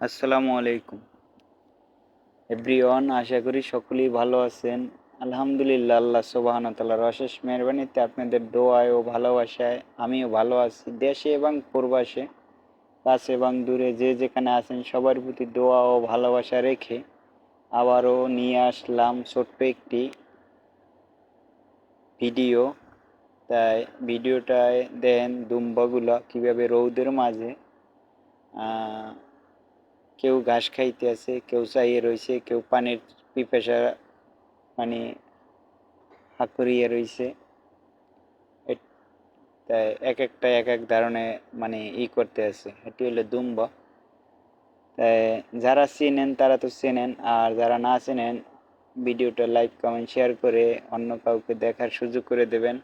আসসালামু আলাইকুম। এভরিওয়ান, আশা করি সকলেই ভালো আছেন। আলহামদুলিল্লাহ, আল্লাহ সোবাহান তাল্লাহর অশেষ মেহরবানিতে আপনাদের দোয়ায় ও ভালোবাসায় আমিও ভালো আছি। দেশে এবং প্রবাসে কাছে এবং দূরে যে যেখানে আছেন সবার প্রতি দোয়া ও ভালোবাসা রেখে আবারও নিয়ে আসলাম ছোট্ট একটি ভিডিও। তাই ভিডিওটায় দেন দুম্বাগুলো কীভাবে রৌদের মাঝে কেউ ঘাস খাইতে আছে, কেউ চাইয়ে রয়েছে কেউ পানির পিপাসা মানে হাকুরিয়ে রয়েছে তাই এক একটা এক এক ধরনের মানে ই করতে আছে। এটি হলো দুম্ব। তাই যারা চেনেন, তারা তো চেনেন। আর যারা না চেনেন, ভিডিওটা লাইক, কমেন্ট, শেয়ার করে অন্য কাউকে দেখার সুযোগ করে দেবেন।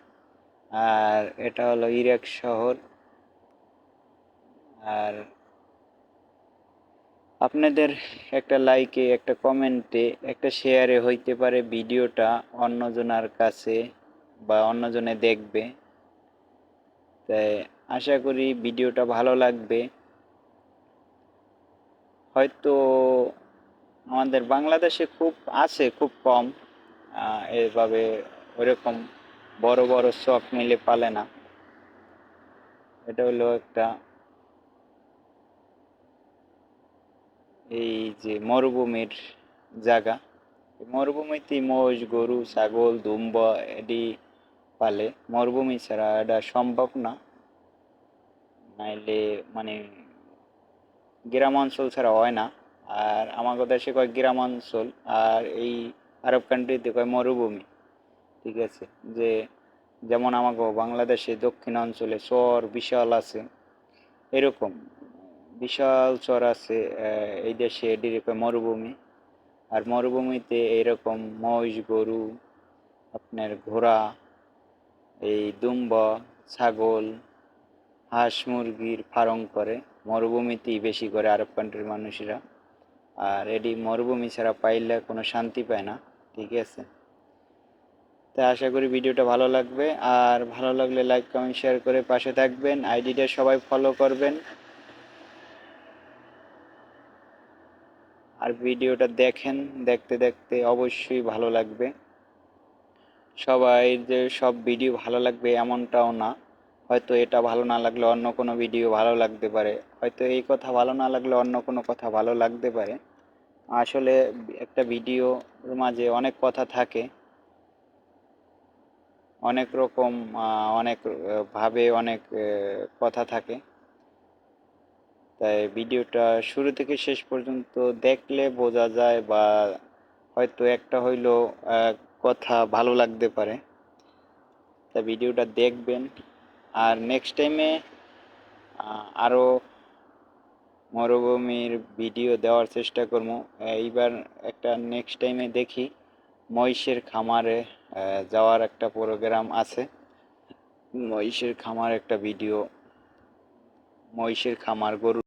আর এটা হলো ইরাক শহর। আর আপনাদের একটা লাইকে একটা কমেন্টে একটা শেয়ারে হইতে পারে ভিডিওটা অন্যজনের কাছে বা অন্যজনে দেখবে। তাই আশা করি ভিডিওটা ভালো লাগবে। হয়তো আমাদের বাংলাদেশে খুব আছে, খুব কম। এভাবে ওরকম বড় বড় শখ মিলে পালে না। এটা হলো একটা এই যে মরুভূমির জায়গা মরুভূমিতে মোষ গরু, ছাগল, দুম্ব এটি পালে মরুভূমি ছাড়া এটা সম্ভব না। নাইলে মানে গ্রাম অঞ্চল ছাড়া হয় না। আর আমাদের দেশে কয় গ্রাম অঞ্চল আর এই আরব কান্ট্রিতে কয় মরুভূমি, ঠিক আছে? যে যেমন আমাকে বাংলাদেশে দক্ষিণ অঞ্চলে চর বিশাল আছে, এরকম। বিশাল চর আছে এই দেশে এটির মরুভূমি। আর মরুভূমিতে এরকম মহিষ, গরু, আপনার ঘোড়া, এই দুম্ব, ছাগল, হাঁস, মুরগির ফার্ম করে। মরুভূমিতেই বেশি করে আরব কান্ট্রির মানুষেরা। আর এটি মরুভূমি ছাড়া পাইলে কোনো শান্তি পায় না, ঠিক আছে? তাই আশা করি ভিডিওটা ভালো লাগবে। আর ভালো লাগলে লাইক কমেন্ট শেয়ার করে পাশে থাকবেন। আইডিটা সবাই ফলো করবেন। আর ভিডিওটা দেখেন, দেখতে দেখতে অবশ্যই ভালো লাগবে। সবাই যে সব ভিডিও ভালো লাগবে এমনটাও না। হয়তো এটা ভালো না লাগলে অন্য কোনো ভিডিও ভালো লাগতে পারে। হয়তো এই কথা ভালো না লাগলে অন্য কোনো কথা ভালো লাগতে পারে। আসলে একটা ভিডিওর মাঝে অনেক কথা থাকে। অনেক রকম অনেক ভাবে অনেক কথা থাকে। তাই ভিডিওটা শুরু থেকে শেষ পর্যন্ত দেখলে বোঝা যায় বা হয়তো একটা হইল কথা ভালো লাগতে পারে। তা ভিডিওটা দেখবেন। আর নেক্সট টাইমে আরও মরুভূমির ভিডিও দেওয়ার চেষ্টা করব। এইবার একটা নেক্সট টাইমে দেখি মহিষের খামারে যাওয়ার একটা প্রোগ্রাম আছে। মহিষের খামার একটা ভিডিও মহিষের খামার গরু